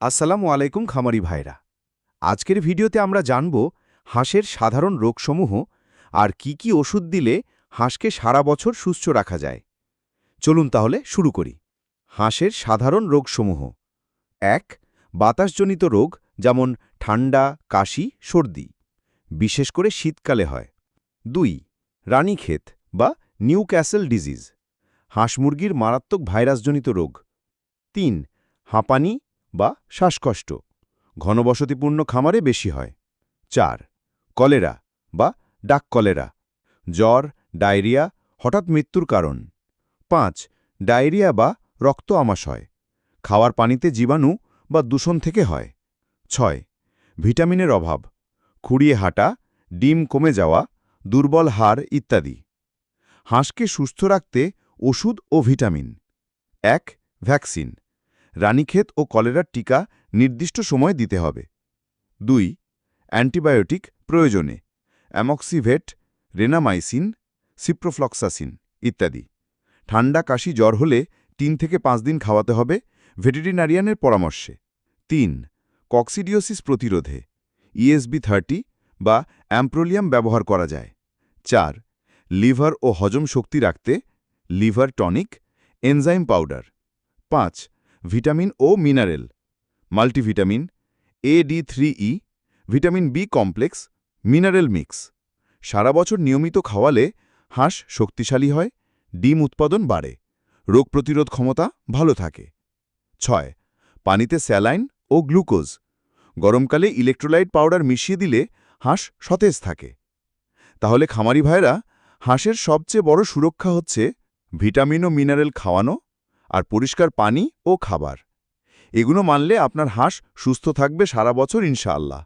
আসসালামু আলাইকুম খামারি ভাইরা। আজকের ভিডিওতে আমরা জানব হাঁসের সাধারণ রোগসমূহ আর কি কি ওষুধ দিলে হাঁসকে সারা বছর সুস্থ রাখা যায়। চলুন তাহলে শুরু করি। হাঁসের সাধারণ রোগসমূহ। এক, বাতাসজনিত রোগ যেমন ঠান্ডা, কাশি, সর্দি, বিশেষ করে শীতকালে হয়। দুই রানীক্ষেত বা নিউ ক্যাসেল ডিজিজ। হাঁস মুরগির মারাত্মক ভাইরাসজনিত রোগ। তিন, হাঁপানি বা শ্বাসকষ্ট। ঘনবসতিপূর্ণ খামারে বেশি হয়। চার, কলেরা বা ডাক কলেরা। জ্বর, ডায়রিয়া, হঠাৎ মৃত্যুর কারণ। পাঁচ, ডায়রিয়া বা রক্ত আমাশয় খাওয়ার পানিতে জীবাণু বা দূষণ থেকে হয়। ছয়, ভিটামিনের অভাব। খুঁড়িয়ে হাঁটা, ডিম কমে যাওয়া, দুর্বল হাড় ইত্যাদি। হাঁসকে সুস্থ রাখতে ওষুধ ও ভিটামিন। এক, ভ্যাকসিন। রানীক্ষেত ও কলেরার টিকা নির্দিষ্ট সময় দিতে হবে। দুই, অ্যান্টিবায়োটিক প্রয়োজনে, অ্যামক্সিভেট, রেনামাইসিন, সিপ্রোফ্লক্সাসিন ইত্যাদি। ঠান্ডা কাশি জ্বর হলে তিন থেকে পাঁচ দিন খাওয়াতে হবে ভেটেরিনারিয়ানের পরামর্শে। তিন, কক্সিডিওসিস প্রতিরোধে ইএসবি থার্টি বা অ্যাম্প্রোলিয়াম ব্যবহার করা যায়। চার, লিভার ও হজম শক্তি রাখতে লিভার টনিক, এনজাইম পাউডার। পাঁচ vitamin O mineral, multivitamin, A D three E, vitamin B complex, mineral mix. সারা বছর নিয়মিত খাওয়ালে হাঁস শক্তিশালী হয়, ডিম উৎপাদন বাড়ে, রোগ প্রতিরোধ ক্ষমতা ভালো থাকে। ছয়, পানিতে স্যালাইন ও গ্লুকোজ, গরমকালে ইলেকট্রোলাইট পাউডার মিশিয়ে দিলে হাঁস সতেজ থাকে। তাহলে খামারি ভাইরা হাঁসের সবচেয়ে বড় সুরক্ষা হচ্ছে ভিটামিন ও মিনারেল খাওয়ানো আর পরিষ্কার পানি ও খাবার। এগুলো মানলে আপনার হাঁস সুস্থ থাকবে সারা বছর ইনশাআল্লাহ।